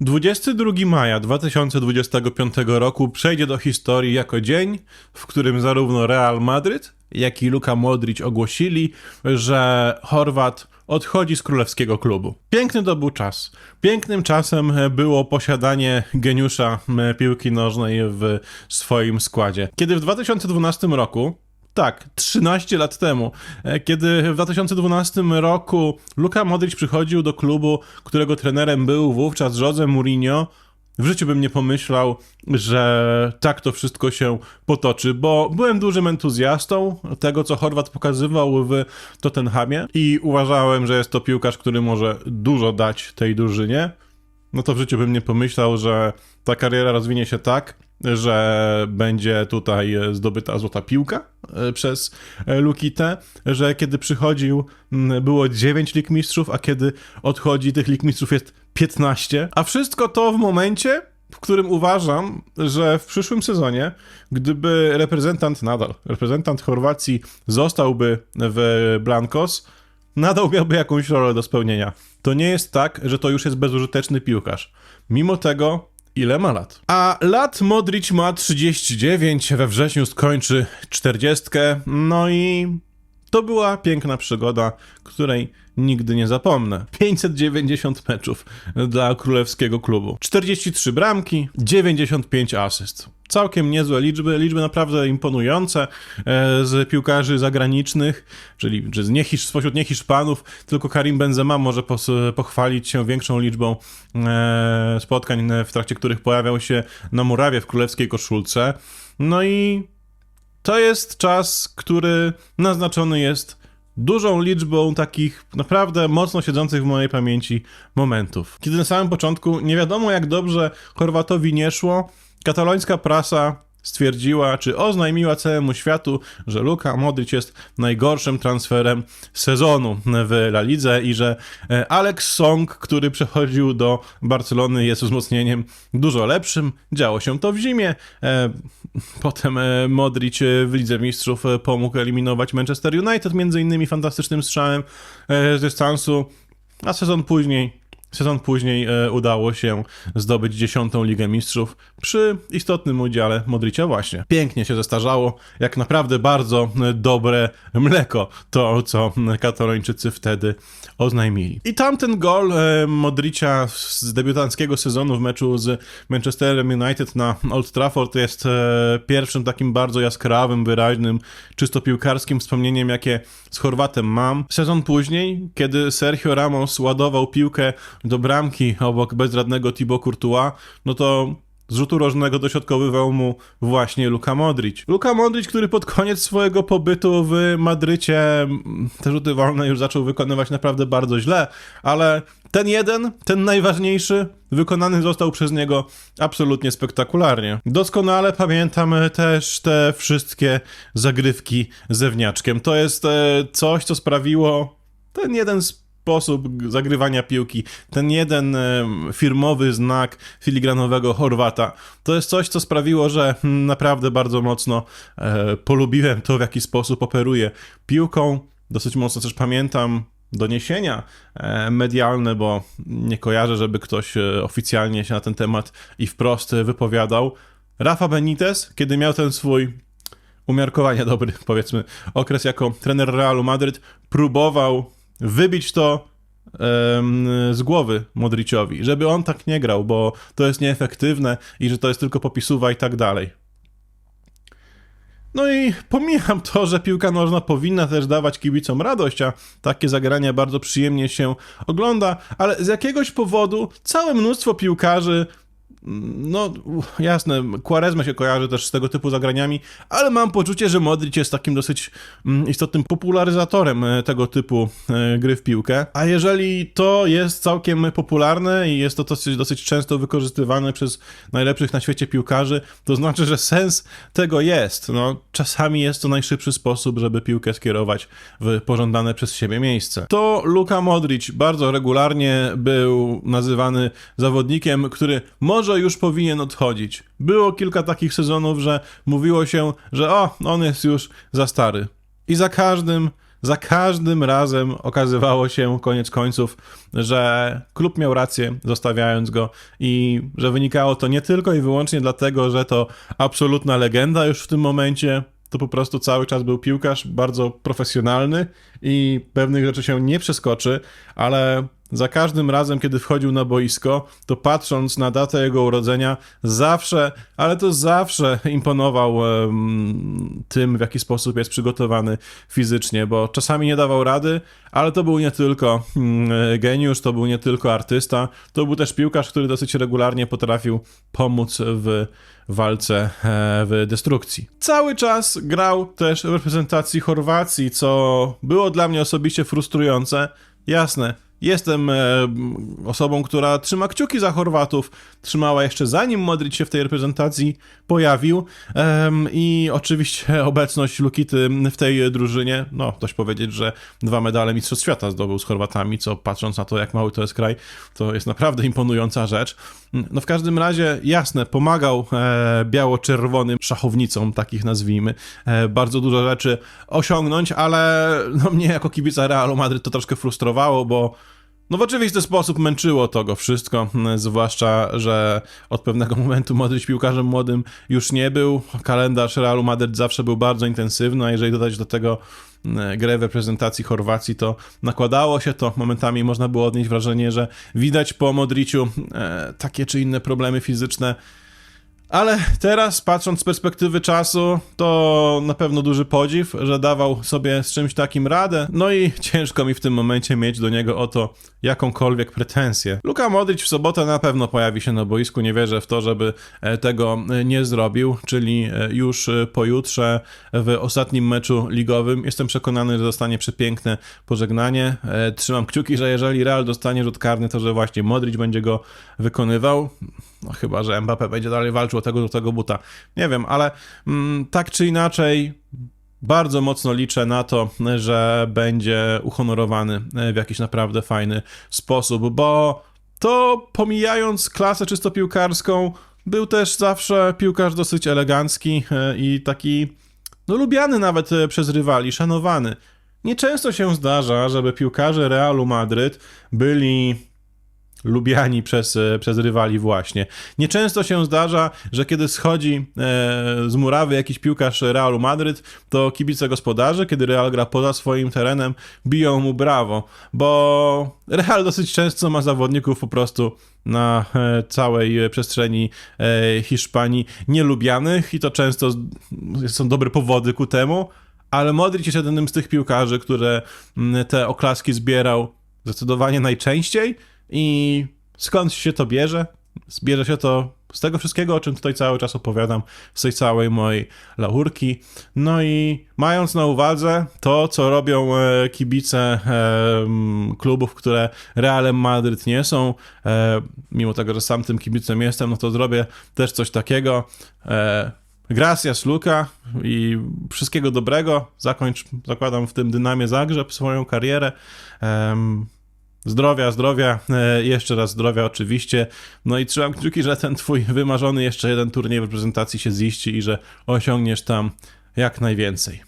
22 maja 2025 roku przejdzie do historii jako dzień, w którym zarówno Real Madryt, jak i Luka Modric ogłosili, że Chorwat odchodzi z królewskiego klubu. Piękny to był czas. Pięknym czasem było posiadanie geniusza piłki nożnej w swoim składzie. Kiedy w 2012 roku tak, 13 lat temu, e, kiedy w 2012 roku Luka Modric przychodził do klubu, którego trenerem był wówczas Jose Mourinho, w życiu bym nie pomyślał, że tak to wszystko się potoczy, bo byłem dużym entuzjastą tego, co Chorwat pokazywał w Tottenhamie i uważałem, że jest to piłkarz, który może dużo dać tej drużynie. No to w życiu bym nie pomyślał, że ta kariera rozwinie się tak, że będzie tutaj zdobyta złota piłka e, przez e, Lukitę, że kiedy przychodził było 9 lig mistrzów, a kiedy odchodzi tych lig mistrzów jest 15, a wszystko to w momencie, w którym uważam, że w przyszłym sezonie, gdyby reprezentant nadal, reprezentant Chorwacji zostałby w Blancos, nadal miałby jakąś rolę do spełnienia. To nie jest tak, że to już jest bezużyteczny piłkarz. Mimo tego ile ma lat. A lat Modric ma 39, we wrześniu skończy 40, no i to była piękna przygoda, której nigdy nie zapomnę. 590 meczów dla królewskiego klubu. 43 bramki, 95 asyst. Całkiem niezłe liczby, liczby naprawdę imponujące e, z piłkarzy zagranicznych, czyli czy z niehisz, spośród niehiszpanów, tylko Karim Benzema może pochwalić się większą liczbą e, spotkań, w trakcie których pojawiał się na murawie w królewskiej koszulce. No i to jest czas, który naznaczony jest dużą liczbą takich naprawdę mocno siedzących w mojej pamięci momentów. Kiedy na samym początku nie wiadomo jak dobrze Chorwatowi nie szło, katalońska prasa stwierdziła, czy oznajmiła całemu światu, że Luka Modric jest najgorszym transferem sezonu w La Lidze i że e, Alex Song, który przechodził do Barcelony jest wzmocnieniem dużo lepszym. Działo się to w zimie. E, potem e, Modric w Lidze Mistrzów pomógł eliminować Manchester United, między innymi fantastycznym strzałem z dystansu, a sezon później Sezon później udało się zdobyć dziesiątą Ligę Mistrzów przy istotnym udziale Modricia właśnie. Pięknie się zestarzało, jak naprawdę bardzo dobre mleko to, co katalończycy wtedy oznajmili. I tamten gol e, Modricia z debiutanckiego sezonu w meczu z Manchesterem United na Old Trafford jest e, pierwszym takim bardzo jaskrawym, wyraźnym, czysto piłkarskim wspomnieniem, jakie z Chorwatem mam. Sezon później, kiedy Sergio Ramos ładował piłkę do bramki obok bezradnego Thibaut Courtois, no to z rożnego dośrodkowywał mu właśnie Luka Modric. Luka Modric, który pod koniec swojego pobytu w Madrycie te rzuty wolne już zaczął wykonywać naprawdę bardzo źle, ale ten jeden, ten najważniejszy, wykonany został przez niego absolutnie spektakularnie. Doskonale pamiętam też te wszystkie zagrywki zewniaczkiem. To jest e, coś, co sprawiło ten jeden z sposób zagrywania piłki, ten jeden firmowy znak filigranowego Chorwata, to jest coś, co sprawiło, że hmm, naprawdę bardzo mocno e, polubiłem to, w jaki sposób operuje piłką. Dosyć mocno też pamiętam doniesienia e, medialne, bo nie kojarzę, żeby ktoś e, oficjalnie się na ten temat i wprost wypowiadał. Rafa Benitez, kiedy miał ten swój umiarkowanie dobry, powiedzmy, okres jako trener Realu Madryt, próbował wybić to z głowy Modriciowi, żeby on tak nie grał, bo to jest nieefektywne i że to jest tylko popisuwa i tak dalej. No i pomijam to, że piłka nożna powinna też dawać kibicom radość, a takie zagrania bardzo przyjemnie się ogląda, ale z jakiegoś powodu całe mnóstwo piłkarzy no, jasne, Quaresma się kojarzy też z tego typu zagraniami, ale mam poczucie, że Modric jest takim dosyć mm, istotnym popularyzatorem e, tego typu e, gry w piłkę. A jeżeli to jest całkiem popularne i jest to dosyć, dosyć często wykorzystywane przez najlepszych na świecie piłkarzy, to znaczy, że sens tego jest. No, czasami jest to najszybszy sposób, żeby piłkę skierować w pożądane przez siebie miejsce. To Luka Modric bardzo regularnie był nazywany zawodnikiem, który może już powinien odchodzić. Było kilka takich sezonów, że mówiło się, że o, on jest już za stary. I za każdym za każdym razem okazywało się koniec końców, że klub miał rację, zostawiając go i że wynikało to nie tylko i wyłącznie dlatego, że to absolutna legenda już w tym momencie, to po prostu cały czas był piłkarz bardzo profesjonalny i pewnych rzeczy się nie przeskoczy, ale za każdym razem, kiedy wchodził na boisko, to patrząc na datę jego urodzenia, zawsze, ale to zawsze imponował em, tym, w jaki sposób jest przygotowany fizycznie, bo czasami nie dawał rady, ale to był nie tylko mm, geniusz, to był nie tylko artysta, to był też piłkarz, który dosyć regularnie potrafił pomóc w walce e, w destrukcji. Cały czas grał też w reprezentacji Chorwacji, co było dla mnie osobiście frustrujące. Jasne, jestem e, osobą, która trzyma kciuki za Chorwatów, trzymała jeszcze zanim Modric się w tej reprezentacji pojawił. I oczywiście obecność Lukity w tej drużynie, no dość powiedzieć, że dwa medale Mistrzostw Świata zdobył z Chorwatami, co patrząc na to, jak mały to jest kraj, to jest naprawdę imponująca rzecz. No w każdym razie, jasne, pomagał e, biało-czerwonym szachownicom, takich nazwijmy, e, bardzo dużo rzeczy osiągnąć, ale no, mnie jako kibica Realu Madryt to troszkę frustrowało, bo no w oczywisty sposób męczyło to go wszystko, m, zwłaszcza, że od pewnego momentu Modric piłkarzem młodym już nie był. Kalendarz Realu Madryt zawsze był bardzo intensywny, a jeżeli dodać do tego m, grę w reprezentacji Chorwacji, to nakładało się to. Momentami można było odnieść wrażenie, że widać po Modriciu e, takie czy inne problemy fizyczne, ale teraz, patrząc z perspektywy czasu, to na pewno duży podziw, że dawał sobie z czymś takim radę. No i ciężko mi w tym momencie mieć do niego o to jakąkolwiek pretensję. Luka Modric w sobotę na pewno pojawi się na boisku. Nie wierzę w to, żeby e, tego e, nie zrobił, czyli e, już pojutrze w ostatnim meczu ligowym. Jestem przekonany, że dostanie przepiękne pożegnanie. Trzymam kciuki, że jeżeli Real dostanie rzut karny, to że właśnie Modric będzie go wykonywał. No chyba, że Mbappé będzie dalej walczył o tego do tego buta. Nie wiem, ale mm, tak czy inaczej bardzo mocno liczę na to, że będzie uhonorowany w jakiś naprawdę fajny sposób, bo to pomijając klasę czysto piłkarską, był też zawsze piłkarz dosyć elegancki e, i taki, no lubiany nawet e, przez rywali, szanowany. Nieczęsto się zdarza, żeby piłkarze Realu Madryt byli lubiani przez, e, przez rywali właśnie. Nieczęsto się zdarza, że kiedy schodzi e, z murawy jakiś piłkarz Realu Madryt, to kibice gospodarzy, kiedy Real gra poza swoim terenem, biją mu brawo, bo Real dosyć często ma zawodników po prostu na e, całej przestrzeni Hiszpanii nielubianych i to często są dobre powody ku temu, ale Modric jest jednym z tych piłkarzy, które te oklaski zbierał zdecydowanie najczęściej i skąd się to bierze? Bierze się to z tego wszystkiego, o czym tutaj cały czas opowiadam, z tej całej mojej laurki. No i mając na uwadze to, co robią e, kibice e, klubów, które Realem Madryt nie są, e, mimo tego, że sam tym kibicem jestem, no to zrobię też coś takiego. Gracias Luka i wszystkiego dobrego. Zakończ, zakładam w tym Dynamie Zagrzeb swoją karierę. Zdrowia, zdrowia, e, jeszcze raz zdrowia oczywiście. No i trzymam kciuki, że ten twój wymarzony jeszcze jeden turniej w reprezentacji się ziści i że osiągniesz tam jak najwięcej.